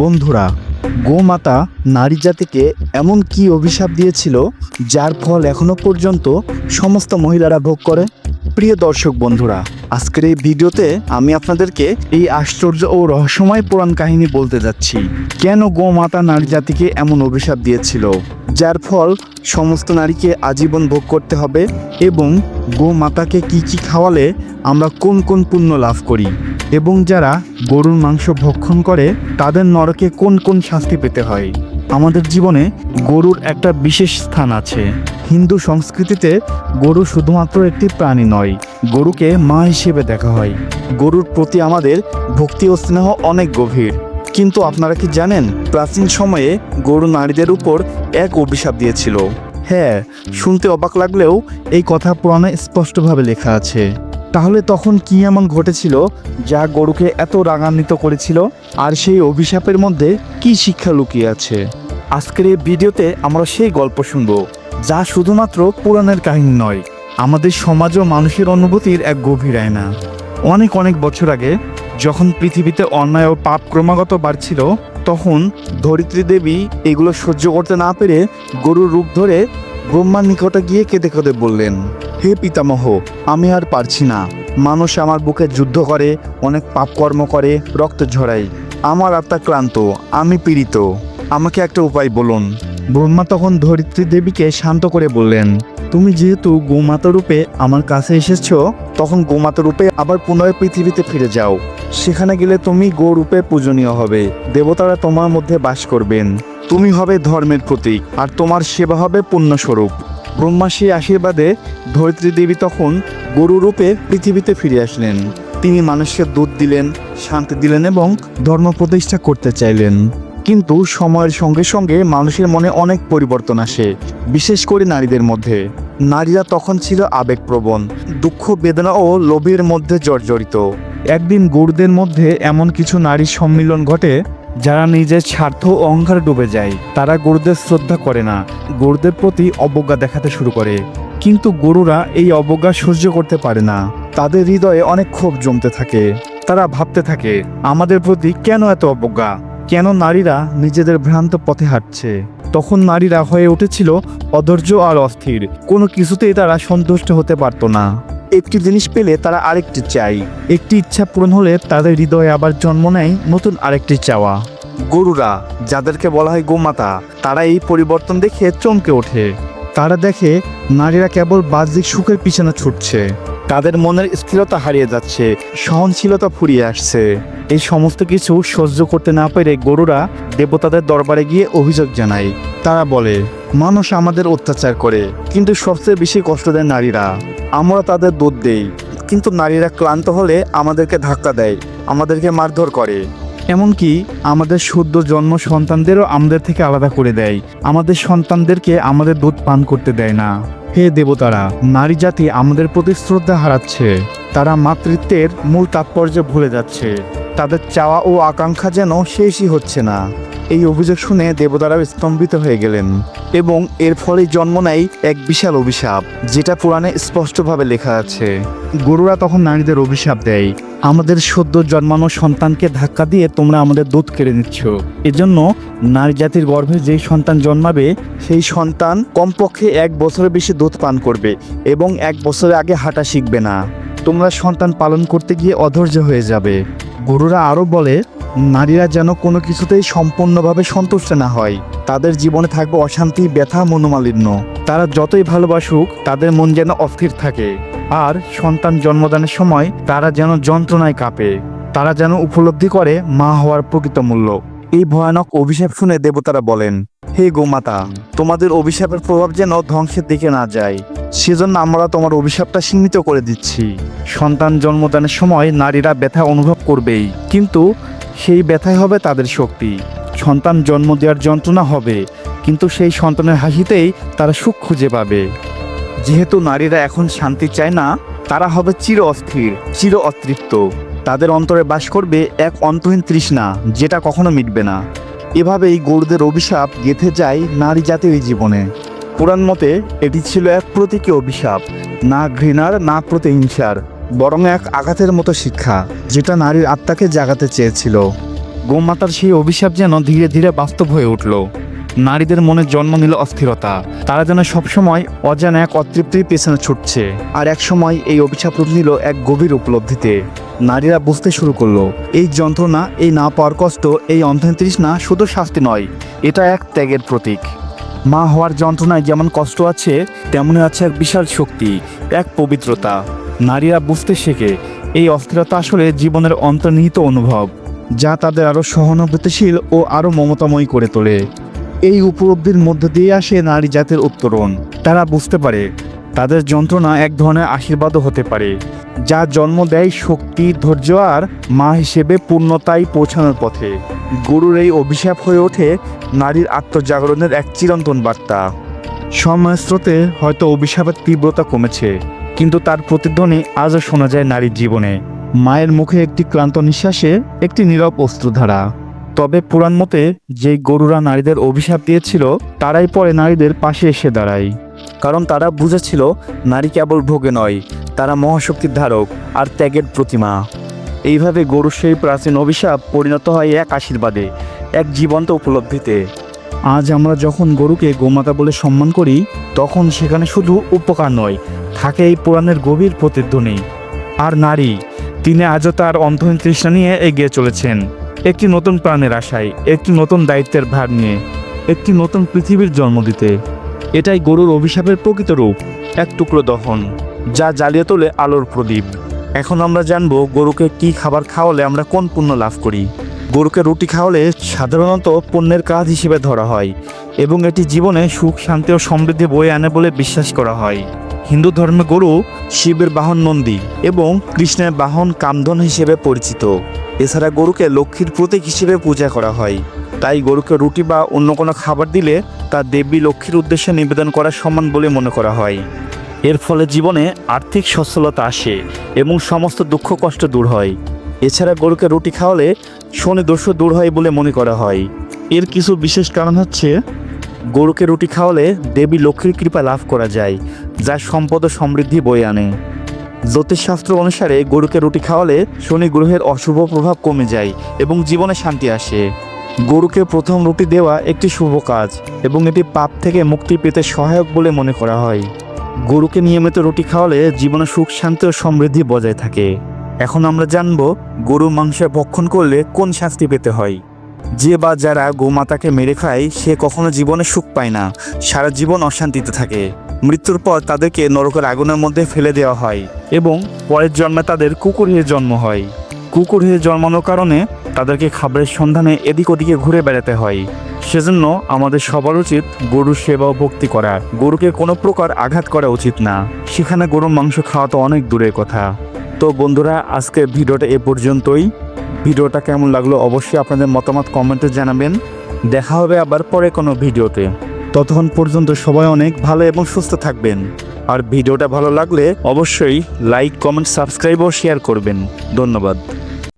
বন্ধুরা, গোমাতা নারী জাতিকে এমন কি অভিশাপ দিয়েছিল, যার ফল এখনও পর্যন্ত সমস্ত মহিলারা ভোগ করে? প্রিয় দর্শক বন্ধুরা, আজকের এই ভিডিওতে আমি আপনাদেরকে এই আশ্চর্য ও রহস্যময় পুরাণ কাহিনী বলতে যাচ্ছি। কেন গোমাতা নারী জাতিকে এমন অভিশাপ দিয়েছিল, যার ফল সমস্ত নারীকে আজীবন ভোগ করতে হবে এবং গোমাতাকে কি কি খাওয়ালে আমরা কোন কোন পুণ্য লাভ করি? এবং যারা গরুর মাংস ভক্ষণ করে, তাদের নরকে কোন কোন শাস্তি পেতে হয়? আমাদের জীবনে গরুর একটা বিশেষ স্থান আছে। হিন্দু সংস্কৃতিতে গরু শুধুমাত্র একটি প্রাণী নয়, গরুকে মা হিসেবে দেখা হয়। গরুর প্রতি আমাদের ভক্তি ও স্নেহ অনেক গভীর। কিন্তু আপনারা কি জানেন, প্রাচীন সময়ে গরু নারীদের উপর এক অভিশাপ দিয়েছিল? হ্যাঁ শুনতে অবাক লাগলেও এই কথা পুরাণে স্পষ্টভাবে লেখা আছে। তাহলে তখন কি এমন ঘটেছিল যা গরুকে এত রাগান্বিত করেছিল? আর সেই অভিশাপের মধ্যে কি শিক্ষা লুকিয়ে আছে? আজকের এই ভিডিওতে আমরা সেই গল্প শুনব, যা শুধুমাত্র পুরাণের কাহিনী নয়, আমাদের সমাজ ও মানুষের অনুভূতির এক গভীর আয়না। অনেক অনেক বছর আগে, যখন পৃথিবীতে অন্যায় ও পাপ ক্রমাগত বাড়ছিল, তখন ধরিত্রী দেবী এগুলো সহ্য করতে না পেরে গরুর রূপ ধরে ব্রহ্মার নিকটে গিয়ে কেঁদে কেঁদে বললেন, হে পিতামহ, আমি আর পারছি না। মানুষ আমার বুকে যুদ্ধ করে, অনেক পাপকর্ম করে, রক্ত ঝরাই আমার আত্মা ক্লান্ত, আমি পীড়িত। আমাকে একটা উপায় বলুন। ব্রহ্মা তখন ধরিত্রী দেবীকে শান্ত করে বললেন, তুমি যেহেতু গোমাতা রূপে আমার কাছে এসেছ, তখন গোমাতা রূপে আবার পুনরায় পৃথিবীতে ফিরে যাও। সেখানে গেলে তুমি গো রূপে পূজনীয় হবে। দেবতারা তোমার মধ্যে বাস করবেন। তুমি হবে ধর্মের প্রতীক, আর তোমার সেবা হবে পুণ্যস্বরূপ। ব্রহ্মা সেই আশীর্বাদে ধরিত্রী দেবী তখন গরু রূপে পৃথিবীতে ফিরে আসলেন। তিনি মানুষকে দুধ দিলেন, শান্তি দিলেন এবং ধর্ম প্রতিষ্ঠা করতে চাইলেন। কিন্তু সময়ের সঙ্গে সঙ্গে মানুষের মনে অনেক পরিবর্তন আসে, বিশেষ করে নারীদের মধ্যে। নারীরা তখন ছিল আবেগপ্রবণ, দুঃখ, বেদনা ও লোভের মধ্যে জর্জরিত। একদিন গরুদের মধ্যে এমন কিছু নারী সম্মিলন ঘটে যারা নিজের স্বার্থ অহংকারে ডুবে যায়, তারা গরুদের শ্রদ্ধা করে না। গরুদের প্রতি অবজ্ঞা দেখাতে শুরু করে। কিন্তু গরুরা এই অবজ্ঞা সহ্য করতে পারে না। তাদের হৃদয়ে অনেক ক্ষোভ জমতে থাকে। তারা ভাবতে থাকে, আমাদের প্রতি কেন এত অবজ্ঞা? কেন নারীরা নিজেদের ভ্রান্ত পথে হাঁটছে? তখন নারীরা হয়ে উঠেছিল অধৈর্য আর অস্থির। কোনো কিছুতেই তারা সন্তুষ্ট হতে পারতো না। একটি জিনিস পেলে তারা আরেকটি চাই একটি ইচ্ছা পূরণ হলে তাদের হৃদয়ে আবার জন্ম নেয় নতুন আরেকটি চাওয়া। গরুরা, যাদেরকে বলা হয় গোমাতা, তারা এই পরিবর্তন দেখে চমকে ওঠে। তারা দেখে নারীরা কেবল বাহ্যিক সুখের পিছনে ছুটছে। তাদের মনের স্থিরতা হারিয়ে যাচ্ছে, সহনশীলতা ফুরিয়ে আসছে। এই সমস্ত কিছু সহ্য করতে না পেরে গরুরা দেবতাদের দরবারে গিয়ে অভিযোগ জানায়। তারা বলে মানুষ আমাদের অত্যাচার করে, কিন্তু সবচেয়ে বেশি কষ্ট দেয় নারীরা। আমরা তাদের দুধ দেই, কিন্তু নারীরা ক্লান্ত হলে আমাদেরকে ধাক্কা দেয়, আমাদেরকে মারধর করে। এমনকি আমাদের শুদ্ধ জন্ম সন্তানদেরও আমাদের থেকে আলাদা করে দেয়। আমাদের সন্তানদেরকে আমাদের দুধ পান করতে দেয় না। হে দেবতারা, নারী জাতি আমাদের প্রতি শ্রদ্ধা হারাচ্ছে। তারা মাতৃত্বের মূল তাৎপর্য ভুলে যাচ্ছে। তাদের চাওয়া ও আকাঙ্ক্ষা যেন শেষই হচ্ছে না। এই অভিযোগ শুনে দেবতারাও স্তম্ভিত হয়ে গেলেন এবং এর ফলে জন্ম নেয় এক বিশাল অভিশাপ যেটা পুরাণে স্পষ্টভাবে লেখা আছে। গরুরা তখন নারীদের অভিশাপ দেয়। আমাদের সদ্য জন্মানো সন্তানকে ধাক্কা দিয়ে তোমরা আমাদের দুধ কেড়ে নিচ্ছ। এজন্য নারী জাতির গর্ভে যেই সন্তান জন্মাবে সেই সন্তান কমপক্ষে এক বছরের বেশি দুধ পান করবে এবং এক বছরের আগে হাঁটা শিখবে না। তোমরা সন্তান পালন করতে গিয়ে অধৈর্য হয়ে যাবে। গরুরা আরও বলে, নারীরা যেন কোনো কিছুতেই সম্পূর্ণভাবে সন্তুষ্ট না হয়। তাদের জীবনে থাকবে অশান্তি, ব্যথা, মনোমালিন্য। তারা যতই ভালোবাসুক, তাদের মন যেন অস্থির থাকে। আর সন্তান জন্মদানের সময় তারা যেন যন্ত্রণায় কাঁপে। তারা যেন উপলব্ধি করে মা হওয়ার প্রকৃত মূল্য। এই ভয়ানক অভিশাপ শুনে দেবতারা বলেন হে গোমাতা, তোমাদের অভিশাপের প্রভাব যেন ধ্বংসের দিকে না যায়, সেজন্য আমরা তোমার অভিশাপটা সীমিত করে দিচ্ছি। সন্তান জন্মদানের সময় নারীরা ব্যথা অনুভব করবেই, কিন্তু সেই ব্যথাই হবে তাদের শক্তি। সন্তান জন্ম দেওয়ার যন্ত্রণা হবে, কিন্তু সেই সন্তানের হাসিতেই তারা সুখ খুঁজে পাবে। যেহেতু নারীরা এখন শান্তি চায় না, তারা হবে চির অস্থির, চির অতৃপ্ত। তাদের অন্তরে বাস করবে এক অন্তহীন তৃষ্ণা, যেটা কখনো মিটবে না। এভাবেই গরুদের অভিশাপ গেঁথে যায় নারী জাতির জীবনে। পুরাণ মতে এটি ছিল এক প্রতীকী অভিশাপ, না ঘৃণার, না প্রতিহিংসার, বরং এক আঘাতের মতো শিক্ষা, যেটা নারীর আত্মাকে জাগাতে চেয়েছিল। গোমাতার সেই অভিশাপ যেন ধীরে ধীরে বাস্তব হয়ে উঠল। নারীদের মনে জন্ম নিল অস্থিরতা। তারা যেন সবসময় অজানা এক অতৃপ্তির পেছনে ছুটছে। আর এক সময় এই অভিশাপ রূপ নিল এক গভীর উপলব্ধিতে। নারীরা বুঝতে শুরু করল, এই যন্ত্রণা, এই না পাওয়ার কষ্ট, এই অন্ধের তৃষ্ণা শুধু শাস্তি নয়, এটা এক ত্যাগের প্রতীক। মা হওয়ার যন্ত্রণায় যেমন কষ্ট আছে, তেমনই আছে এক বিশাল শক্তি, এক পবিত্রতা। নারীরা বুঝতে শেখে, এই অস্থিরতা আসলে জীবনের অন্তর্নিহিত অনুভব, যা তাদের আরও সহানুভূতিশীল ও আরও মমতাময়ী করে তোলে। এই উপলব্ধির মধ্য দিয়ে আসে নারী জাতের উত্তরণ। তারা বুঝতে পারে, তাদের যন্ত্রণা এক ধরনের আশীর্বাদও হতে পারে, যা জন্ম দেয় শক্তি, ধৈর্য আর মা হিসেবে পূর্ণতায় পৌঁছানোর পথে। গরুর এই অভিশাপ হয়ে ওঠে নারীর আত্মজাগরণের এক চিরন্তন বার্তা। সময়ের স্রোতে হয়তো অভিশাপের তীব্রতা কমেছে, কিন্তু তার প্রতিধ্বনি আজও শোনা যায় নারীর জীবনে। মায়ের মুখে একটি ক্লান্ত নিঃশ্বাসে একটি নীরব অস্ত্রধারা তবে পুরাণ মতে যে গরুরা নারীদের অভিশাপ দিয়েছিল, তারাই পরে নারীদের পাশে এসে দাঁড়ায়। কারণ তারা বুঝেছিল, নারী কেবল ভোগে নয়, তারা মহাশক্তির ধারক আর ত্যাগের প্রতিমা। এইভাবে গরুর সেই প্রাচীন অভিশাপ পরিণত হয় এক আশীর্বাদে, এক জীবন্ত উপলব্ধিতে। আজ আমরা যখন গরুকে গোমাতা বলে সম্মান করি, তখন সেখানে শুধু উপকার নয়, থাকে এই পুরাণের গভীর প্রতিধ্বনি। আর নারী, তিনি আজও তার অন্তহীন তৃষ্ণা নিয়ে এগিয়ে চলেছেন। একটি নতুন প্রাণের আশায়, একটি নতুন দায়িত্বের ভার নিয়ে, একটি নতুন পৃথিবীর জন্ম দিতে। এটাই গরুর অভিশাপের প্রকৃত রূপ, এক টুকরো দহন, যা জ্বালিয়ে তোলে আলোর প্রদীপ। এখন আমরা জানব গরুকে কি খাবার খাওয়ালে আমরা কোন পুণ্য লাভ করি। গরুকে রুটি খাওয়ালে সাধারণত পণ্যের কাজ হিসেবে ধরা হয়, এবং এটি জীবনে সুখ, শান্তি ও সমৃদ্ধি বয়ে আনে বলে বিশ্বাস করা হয়। হিন্দু ধর্মে গরু শিবের বাহন নন্দী এবং কৃষ্ণের বাহন কামধন হিসেবে পরিচিত। এছাড়া গরুকে লক্ষ্মীর প্রতীক হিসেবে পূজা করা হয়। তাই গরুকে রুটি বা অন্য কোনো খাবার দিলে তা দেবী লক্ষ্মীর উদ্দেশ্যে নিবেদন করার সমান বলে মনে করা হয়। এর ফলে জীবনে আর্থিক সচ্ছলতা আসে এবং সমস্ত দুঃখ কষ্ট দূর হয়। এছাড়া গরুকে রুটি খাওয়ালে শনি দোষও দূর হয় বলে মনে করা হয়। এর কিছু বিশেষ কারণ হচ্ছে, গরুকে রুটি খাওয়ালে দেবী লক্ষ্মীর কৃপা লাভ করা যায়, যা সম্পদ সমৃদ্ধি বয়ে আনে। জ্যোতিষশাস্ত্র অনুসারে গরুকে রুটি খাওয়ালে শনি গ্রহের অশুভ প্রভাব কমে যায় এবং জীবনে শান্তি আসে। গরুকে প্রথম রুটি দেওয়া একটি শুভ কাজ এবং এটি পাপ থেকে মুক্তি পেতে সহায়ক বলে মনে করা হয়। গরুকে নিয়মিত রুটি খাওয়ালে জীবনে সুখ, শান্তি ও সমৃদ্ধি বজায় থাকে। এখন আমরা জানব গরু মাংসের ভক্ষণ করলে কোন শাস্তি পেতে হয়। যে বা যারা গোমাতাকে মেরে খায়, সে কখনো জীবনে সুখ পায় না। সারা জীবন অশান্তিতে থাকে। মৃত্যুর পর তাদেরকে নরকের আগুনের মধ্যে ফেলে দেওয়া হয় এবং পরের জন্মে তাদের কুকুর হয়ে জন্ম হয়। কুকুর হয়ে জন্মানোর কারণে তাদেরকে খাবারের সন্ধানে এদিক ওদিকে ঘুরে বেড়াতে হয়। সেজন্য আমাদের সবার উচিত গরুর সেবা ও ভক্তি করা। গরুকে কোনো প্রকার আঘাত করা উচিত না। সেখানে গরুর মাংস খাওয়া তো অনেক দূরের কথা। তো বন্ধুরা আজকে ভিডিওটা এ পর্যন্তই। ভিডিওটা কেমন লাগল অবশ্যই আপনাদের মতামত কমেন্টে জানাবেন। দেখা হবে আবার পরে কোনো ভিডিওতে। ততক্ষণ পর্যন্ত সবাই অনেক ভালো এবং সুস্থ থাকবেন। আর ভিডিওটা ভালো লাগলে অবশ্যই লাইক কমেন্ট সাবস্ক্রাইব ও শেয়ার করবেন। ধন্যবাদ।